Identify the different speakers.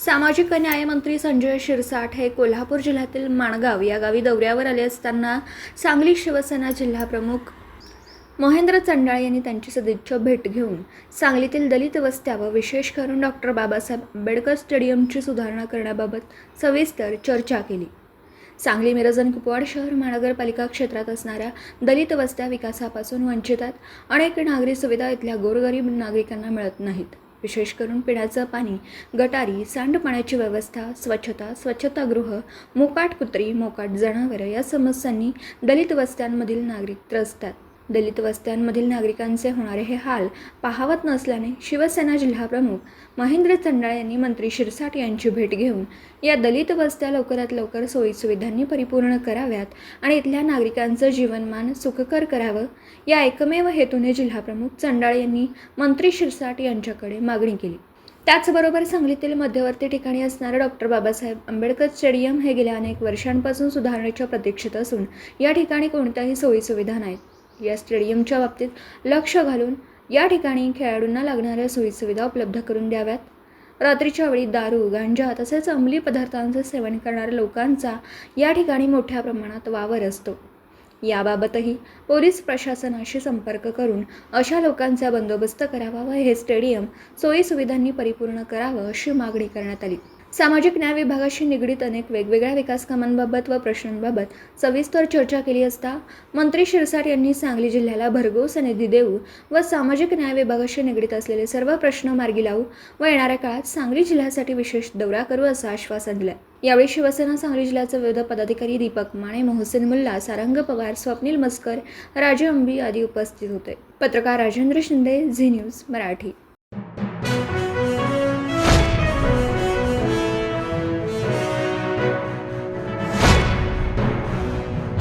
Speaker 1: सामाजिक न्यायमंत्री संजय शिरसाट हे कोल्हापूर जिल्ह्यातील माणगाव या गावी दौऱ्यावर आले असताना सांगली शिवसेना जिल्हाप्रमुख महेंद्र चंडाळ यांनी त्यांची सदिच्छा भेट घेऊन सांगलीतील दलित वस्त्या व विशेष करून डॉक्टर बाबासाहेब आंबेडकर स्टेडियमची सुधारणा करण्याबाबत सविस्तर चर्चा केली. सांगली मिरज आणि कुपवाड शहर महानगरपालिका क्षेत्रात असणाऱ्या दलित वस्त्या विकासापासून वंचित आहेत अनेक नागरी सुविधा इथल्या गोरगरीब नागरिकांना मिळत नाहीत. विशेष करून पिण्याचं पाणी गटारी सांडपाण्याची व्यवस्था स्वच्छता स्वच्छतागृह मोकाट कुत्री मोकाट जनावरं या समस्यांनी दलित वस्त्यांमधील नागरिक त्रस्त दलित वस्त्यांमधील नागरिकांचे होणारे हे हाल पाहावत नसल्याने शिवसेना जिल्हाप्रमुख महेंद्र चंडाळ यांनी मंत्री शिरसाट यांची भेट घेऊन या दलित वस्त्या लवकरात लवकर सोयीसुविधांनी परिपूर्ण कराव्यात आणि इथल्या नागरिकांचं जीवनमान सुखकर करावं या एकमेव हेतूने जिल्हाप्रमुख चंडाळ यांनी मंत्री शिरसाट यांच्याकडे मागणी केली. त्याचबरोबर सांगलीतील मध्यवर्ती ठिकाणी असणारं डॉक्टर बाबासाहेब आंबेडकर स्टेडियम हे गेल्या अनेक वर्षांपासून सुधारण्याच्या प्रतीक्षेत असून या ठिकाणी कोणत्याही सोयीसुविधा नाहीत. या स्टेडियमच्या बाबतीत लक्ष घालून या ठिकाणी खेळाडूंना लागणाऱ्या सोयीसुविधा उपलब्ध करून द्याव्यात. रात्रीच्या वेळी दारू गांजा तसेच अंमली पदार्थांचं सेवन करणाऱ्या लोकांचा या ठिकाणी मोठ्या प्रमाणात वावर असतो. याबाबतही पोलीस प्रशासनाशी संपर्क करून अशा लोकांचा बंदोबस्त करावा व हे स्टेडियम सोयीसुविधांनी परिपूर्ण करावं अशी मागणी करण्यात आली. सामाजिक न्याय विभागाशी निगडीत अनेक वेगवेगळ्या विकास कामांबाबत व प्रश्नांबाबत सविस्तर चर्चा केली असता मंत्री शिरसाट यांनी सांगली जिल्ह्याला भरघोस निधी देऊ व सामाजिक न्याय विभागाशी निगडीत असलेले सर्व प्रश्न मार्गी लावू व येणाऱ्या काळात सांगली जिल्ह्यासाठी विशेष दौरा करू असं आश्वासन दिलं. यावेळी शिवसेना सांगली जिल्ह्याचे विविध पदाधिकारी दीपक माने मोहसिन मुल्ला सारंग पवार स्वप्नील मस्कर राजे अंबी आदी उपस्थित होते. पत्रकार राजेंद्र शिंदे झी न्यूज मराठी.